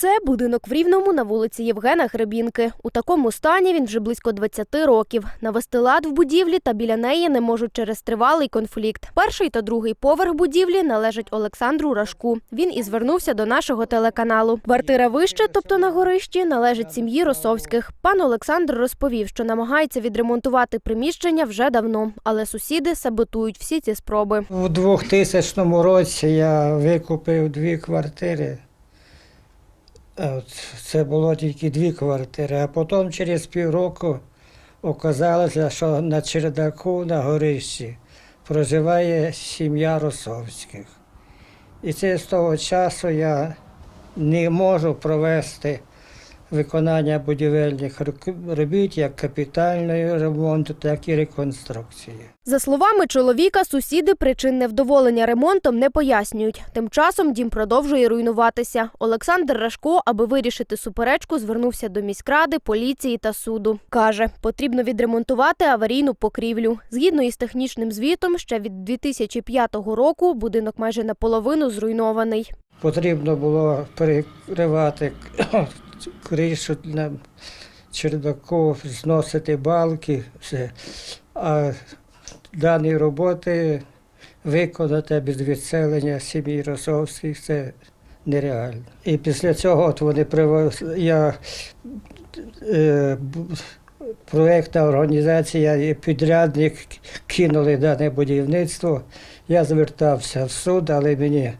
Це будинок в Рівному на вулиці Євгена Гребінки. У такому стані він вже близько 20 років. Навести лад в будівлі та біля неї не можуть через тривалий конфлікт. Перший та другий поверх будівлі належать Олександру Рашку. Він і звернувся до нашого телеканалу. Квартира вище, тобто на горищі, належить сім'ї Росовських. Пан Олександр розповів, що намагається відремонтувати приміщення вже давно, але сусіди саботують всі ці спроби. У 2000 році я викупив дві квартири. Е, Це було тільки дві квартири, а потім через півроку оказалося, що на чердаку на горищі проживає сім'я Росовських. І це з того часу я не можу провести виконання будівельних робіт як капітального ремонту, так і реконструкції. За словами чоловіка, сусіди причин невдоволення ремонтом не пояснюють. Тим часом дім продовжує руйнуватися. Олександр Рашко, аби вирішити суперечку, звернувся до міськради, поліції та суду. Каже, потрібно відремонтувати аварійну покрівлю. Згідно із технічним звітом, ще від 2005 року будинок майже наполовину зруйнований. Потрібно було перекривати кришу на чердаку, зносити балки, все. А дані роботи виконати без відселення сім'ї Росовських це нереально. І після цього от вони привез, я е, проєктна організація і підрядник кинули дане будівництво. Я звертався в суд, але мені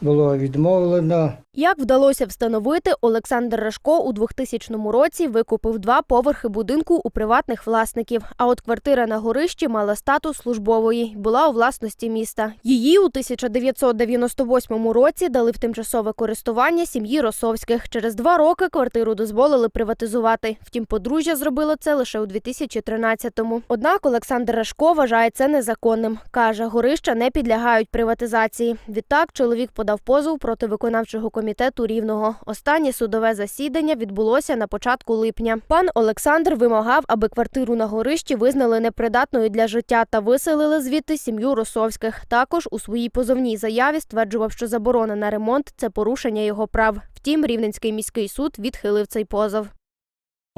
було відмовлено. Як вдалося встановити, Олександр Рашко у 2000 році викупив два поверхи будинку у приватних власників. А от квартира на горищі мала статус службової, була у власності міста. Її у 1998 році дали в тимчасове користування сім'ї Росовських. Через два роки квартиру дозволили приватизувати. Втім, подружжя зробило це лише у 2013-му. Однак Олександр Рашко вважає це незаконним. каже, горища не підлягають приватизації. Відтак чоловік подав позов проти виконавчого комітету рівного. Останнє судове засідання відбулося на початку липня. Пан Олександр вимагав, аби квартиру на горищі визнали непридатною для життя та виселили звідти сім'ю Росовських. Також у своїй позовній заяві стверджував, що заборона на ремонт це порушення його прав. Втім, Рівненський міський суд відхилив цей позов.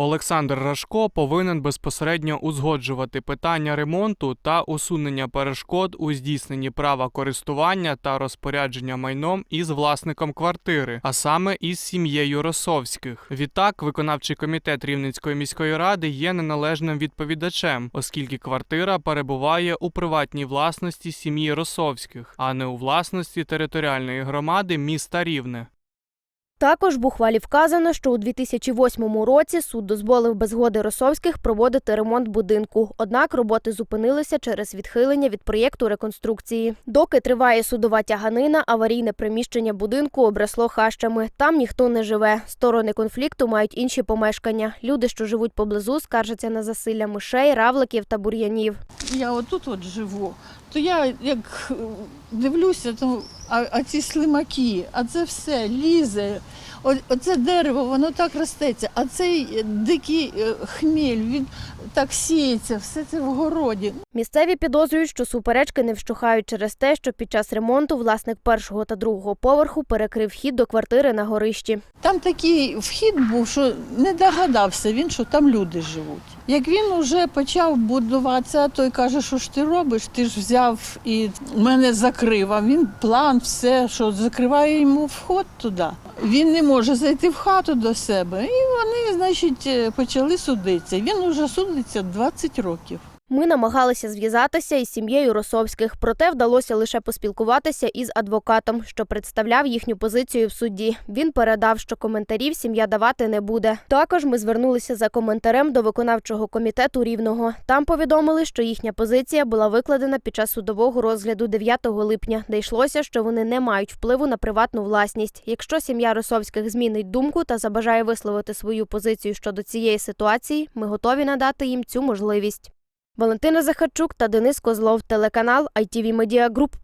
Олександр Рашко повинен безпосередньо узгоджувати питання ремонту та усунення перешкод у здійсненні права користування та розпорядження майном із власником квартири, а саме із сім'єю Росовських. Відтак, виконавчий комітет Рівненської міської ради є неналежним відповідачем, оскільки квартира перебуває у приватній власності сім'ї Росовських, а не у власності територіальної громади міста Рівне. Також в ухвалі вказано, що у 2008 році суд дозволив без згоди Росовських проводити ремонт будинку. Однак роботи зупинилися через відхилення від проєкту реконструкції. Доки триває судова тяганина, аварійне приміщення будинку обросло хащами. Там ніхто не живе. Сторони конфлікту мають інші помешкання. Люди, що живуть поблизу, скаржаться на засилля мишей, равликів та бур'янів. Я отут от живу, то я як е, дивлюся, то а, а ці слимаки, а це все лізе. Оце дерево, воно так ростеться, а цей дикий е, хміль, він так сіється, все це в городі. Місцеві підозрюють, що суперечки не вщухають через те, що під час ремонту власник першого та другого поверху перекрив вхід до квартири на горищі. Там такий вхід був, що не догадався він, що там люди живуть. Як він вже почав будуватися, той каже, що ж ти робиш? Ти ж взяв і мене закрив. А він план, все, що закриває йому вход туди. Він не може зайти в хату до себе. І вони, значить, е, почали судитися. Він вже судиться 20 років. Ми намагалися зв'язатися із сім'єю Росовських, проте вдалося лише поспілкуватися із адвокатом, що представляв їхню позицію в суді. Він передав, що коментарів сім'я давати не буде. Також ми звернулися за коментарем до виконавчого комітету рівного. Там повідомили, що їхня позиція була викладена під час судового розгляду 9 липня, де йшлося, що вони не мають впливу на приватну власність. Якщо сім'я Росовських змінить думку та забажає висловити свою позицію щодо цієї ситуації, ми готові надати їм цю можливість. Валентина Захарчук та Денис Козлов, телеканал ITV Media Group.